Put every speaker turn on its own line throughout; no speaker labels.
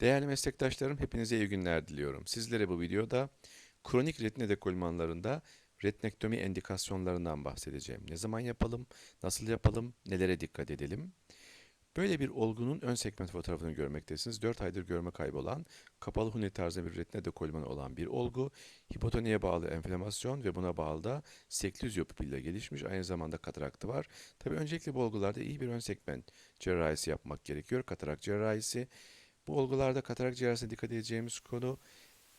Değerli meslektaşlarım, hepinize iyi günler diliyorum. Sizlere bu videoda kronik retina dekolmanlarında retinektomi endikasyonlarından bahsedeceğim. Ne zaman yapalım, nasıl yapalım, nelere dikkat edelim? Böyle bir olgunun ön segment fotoğrafını görmektesiniz. 4 aydır görme kaybı olan, kapalı huni tarzında bir retina dekolmanı olan bir olgu, hipotoniye bağlı enflamasyon ve buna bağlı da seklüzyo pupille gelişmiş. Aynı zamanda kataraktı var. Tabii öncelikle bu olgularda iyi bir ön segment cerrahisi yapmak gerekiyor. Katarak cerrahisi. Bu olgularda katarak cerrahisine dikkat edeceğimiz konu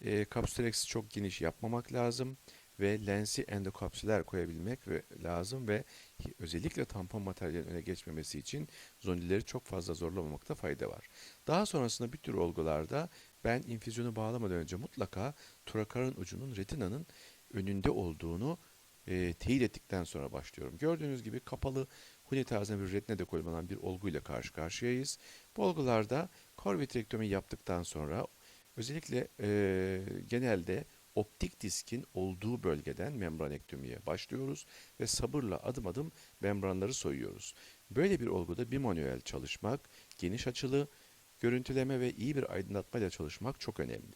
e, kapsüleksi çok geniş yapmamak lazım ve lensi endokapsüler koyabilmek ve lazım ve özellikle tampon materyalin öne geçmemesi için zondileri çok fazla zorlamamakta fayda var. Daha sonrasında bir tür olgularda ben infüzyonu bağlamadan önce mutlaka torakarın ucunun retinanın önünde olduğunu e, teyit ettikten sonra başlıyorum. Gördüğünüz gibi kapalı huni tarzında bir retina dekolmanan bir olguyla karşı karşıyayız. Bu olgularda kor vitrektomi yaptıktan sonra özellikle e, genelde optik diskin olduğu bölgeden membranektomiye başlıyoruz ve sabırla adım adım membranları soyuyoruz. Böyle bir olguda bimanuel çalışmak, geniş açılı görüntüleme ve iyi bir aydınlatmayla çalışmak çok önemli.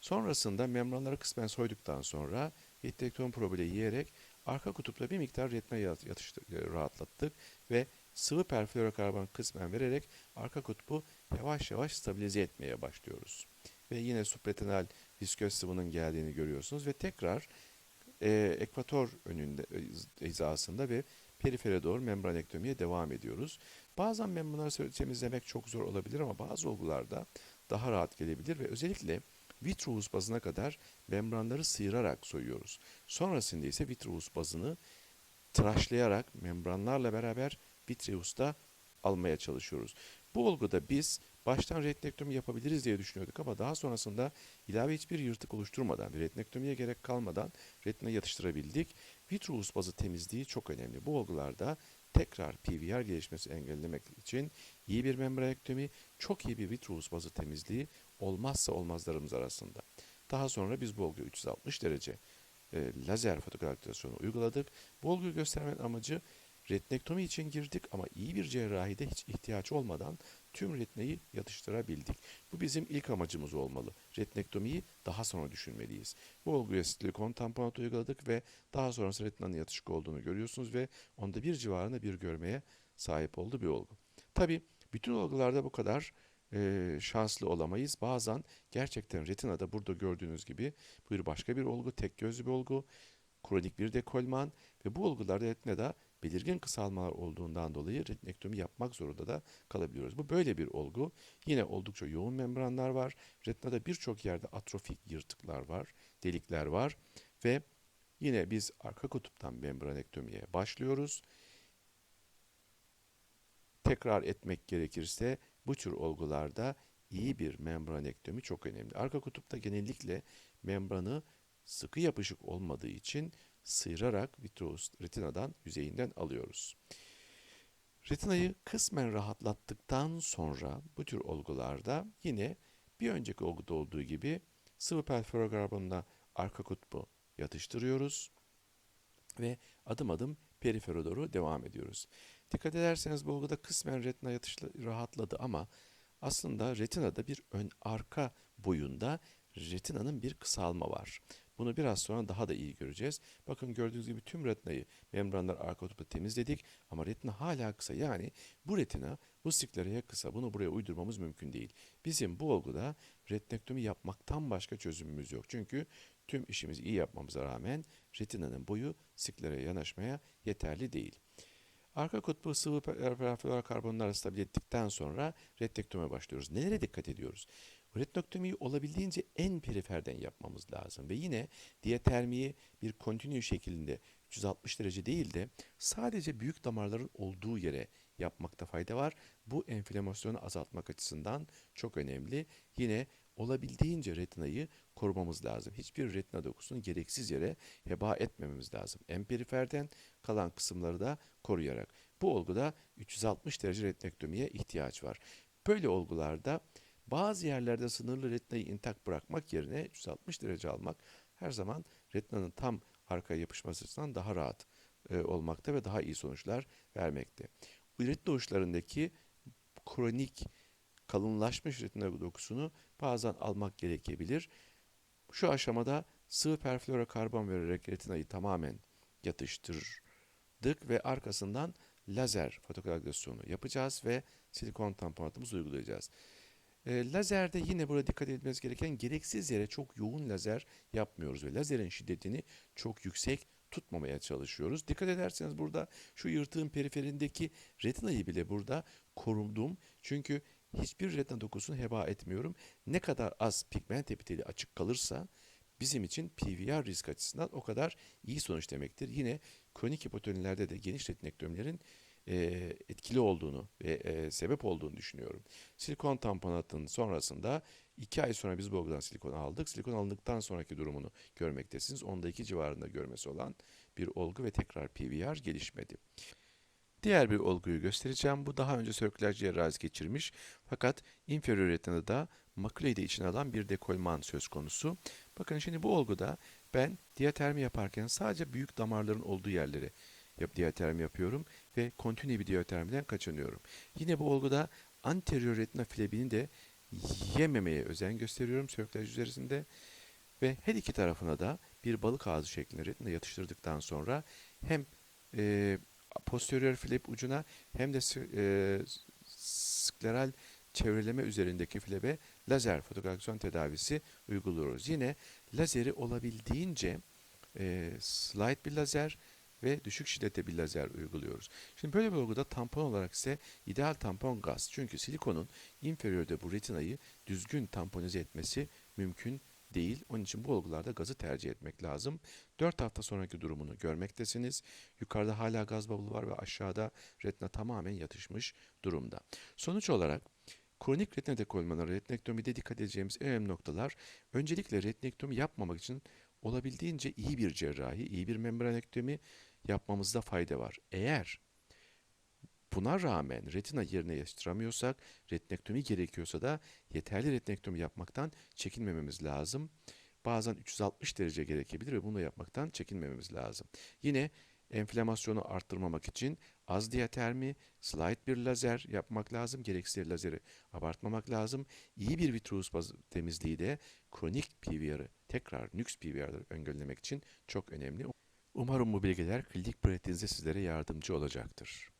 Sonrasında membranları kısmen soyduktan sonra vitrektom probile yiyerek arka kutupla bir miktar retina yat- yatıştı, e, rahatlattık ve sıvı perfluorokarbon kısmen vererek arka kutbu yavaş yavaş stabilize etmeye başlıyoruz. Ve yine supratenal visköz sıvının geldiğini görüyorsunuz ve tekrar e, ekvator önünde e, hizasında ve perifere doğru membranektomiye devam ediyoruz. Bazen membranları temizlemek çok zor olabilir ama bazı olgularda daha rahat gelebilir ve özellikle vitreous bazına kadar membranları sıyırarak soyuyoruz. Sonrasında ise vitreous bazını tıraşlayarak membranlarla beraber vitreus'ta almaya çalışıyoruz. Bu olguda biz baştan retinektomi yapabiliriz diye düşünüyorduk ama daha sonrasında ilave hiçbir yırtık oluşturmadan ve retinektomiye gerek kalmadan retina yatıştırabildik. Vitreous bazı temizliği çok önemli. Bu olgularda tekrar PVR gelişmesi engellemek için iyi bir membranektomi, çok iyi bir vitreous bazı temizliği olmazsa olmazlarımız arasında. Daha sonra biz bu olguya 360 derece e, lazer fotografizasyonu uyguladık. Bu olguyu göstermenin amacı retinektomi için girdik ama iyi bir cerrahide hiç ihtiyaç olmadan tüm retinayı yatıştırabildik. Bu bizim ilk amacımız olmalı. Retinektomiyi daha sonra düşünmeliyiz. Bu olguya silikon tamponat uyguladık ve daha sonrasında retinanın yatışık olduğunu görüyorsunuz ve onda bir civarında bir görmeye sahip oldu bir olgu. Tabi bütün olgularda bu kadar e, şanslı olamayız. Bazen gerçekten retinada burada gördüğünüz gibi bir başka bir olgu, tek gözlü bir olgu, kronik bir dekolman ve bu olgularda retinada belirgin kısalmalar olduğundan dolayı retinektomi yapmak zorunda da kalabiliyoruz. Bu böyle bir olgu. Yine oldukça yoğun membranlar var. Retinada birçok yerde atrofik yırtıklar var, delikler var ve yine biz arka kutuptan membranektomiye başlıyoruz. Tekrar etmek gerekirse bu tür olgularda iyi bir membranektomi çok önemli. Arka kutupta genellikle membranı sıkı yapışık olmadığı için sıyırarak vitreous retinadan yüzeyinden alıyoruz. Retinayı kısmen rahatlattıktan sonra bu tür olgularda yine bir önceki olguda olduğu gibi sıvı perfluorokarbonla arka kutbu yatıştırıyoruz ve adım adım perifere doğru devam ediyoruz. Dikkat ederseniz bu olguda kısmen retina yatışla, rahatladı ama aslında retinada bir ön arka boyunda retinanın bir kısalma var. Bunu biraz sonra daha da iyi göreceğiz. Bakın gördüğünüz gibi tüm retinayı membranlar arka kutupta temizledik ama retina hala kısa. Yani bu retina bu siklereye kısa. Bunu buraya uydurmamız mümkün değil. Bizim bu olguda retinektomi yapmaktan başka çözümümüz yok. Çünkü tüm işimizi iyi yapmamıza rağmen retinanın boyu siklereye yanaşmaya yeterli değil. Arka kutbu sıvı perfluorokarbonlarla stabil ettikten sonra retinektomiye başlıyoruz. Nelere dikkat ediyoruz? Retinektomiyi olabildiğince en periferden yapmamız lazım ve yine diyatermiyi bir kontinü şeklinde 360 derece değil de sadece büyük damarların olduğu yere yapmakta fayda var. Bu enflamasyonu azaltmak açısından çok önemli. Yine olabildiğince retinayı korumamız lazım. Hiçbir retina dokusunu gereksiz yere heba etmememiz lazım. En periferden kalan kısımları da koruyarak. Bu olguda 360 derece retinektomiye ihtiyaç var. Böyle olgularda bazı yerlerde sınırlı retinayı intak bırakmak yerine 360 derece almak her zaman retinanın tam arkaya yapışması açısından daha rahat e, olmakta ve daha iyi sonuçlar vermekte. Retina uçlarındaki kronik kalınlaşmış retina dokusunu bazen almak gerekebilir. Şu aşamada sıvı perfluorokarbon vererek retinayı tamamen yatıştırdık ve arkasından lazer fotokoagülasyonu yapacağız ve silikon tamponatımızı uygulayacağız. E, lazerde yine burada dikkat edilmesi gereken gereksiz yere çok yoğun lazer yapmıyoruz ve lazerin şiddetini çok yüksek tutmamaya çalışıyoruz. Dikkat ederseniz burada şu yırtığın periferindeki retinayı bile burada korudum. Çünkü hiçbir retina dokusunu heba etmiyorum. Ne kadar az pigment epiteli açık kalırsa bizim için PVR risk açısından o kadar iyi sonuç demektir. Yine kronik hipotonilerde de geniş retinektomilerin e, etkili olduğunu ve e, sebep olduğunu düşünüyorum. Silikon tamponatın sonrasında 2 ay sonra biz bu olgudan silikon aldık. Silikon alındıktan sonraki durumunu görmektesiniz. Onda 2 civarında görmesi olan bir olgu ve tekrar PVR gelişmedi. Diğer bir olguyu göstereceğim. Bu daha önce sirküler cerrahi geçirmiş fakat inferior retinada makuleyi de içine alan bir dekolman söz konusu. Bakın şimdi bu olguda ben diatermi yaparken sadece büyük damarların olduğu yerleri yap, diatermi yapıyorum ve kontinu bir diatermiden kaçınıyorum. Yine bu olguda anterior retina flebini de yememeye özen gösteriyorum sirkülaj üzerinde ve her iki tarafına da bir balık ağzı şeklinde retina yatıştırdıktan sonra hem e, posterior flap ucuna hem de e, skleral çevreleme üzerindeki flebe lazer fotokoagülasyon tedavisi uyguluyoruz. Yine lazeri olabildiğince e, slide bir lazer ve düşük şiddette bir lazer uyguluyoruz. Şimdi böyle bir olguda tampon olarak ise ideal tampon gaz. Çünkü silikonun inferiörde bu retinayı düzgün tamponize etmesi mümkün değil. Onun için bu olgularda gazı tercih etmek lazım. 4 hafta sonraki durumunu görmektesiniz. Yukarıda hala gaz bavulu var ve aşağıda retina tamamen yatışmış durumda. Sonuç olarak kronik retina dekolmaları retinektomide dikkat edeceğimiz en önemli noktalar öncelikle retinektomi yapmamak için olabildiğince iyi bir cerrahi, iyi bir membranektomi yapmamızda fayda var. Eğer buna rağmen retina yerine yaştıramıyorsak, retinektomi gerekiyorsa da yeterli retinektomi yapmaktan çekinmememiz lazım. Bazen 360 derece gerekebilir ve bunu yapmaktan çekinmememiz lazım. Yine enflamasyonu arttırmamak için az diatermi, slide bir lazer yapmak lazım. Gereksiz lazeri abartmamak lazım. İyi bir vitreous temizliği de kronik PVR'ı tekrar nüks PVR'ları engellemek için çok önemli. Umarım bu bilgiler klinik pratiğinizde sizlere yardımcı olacaktır.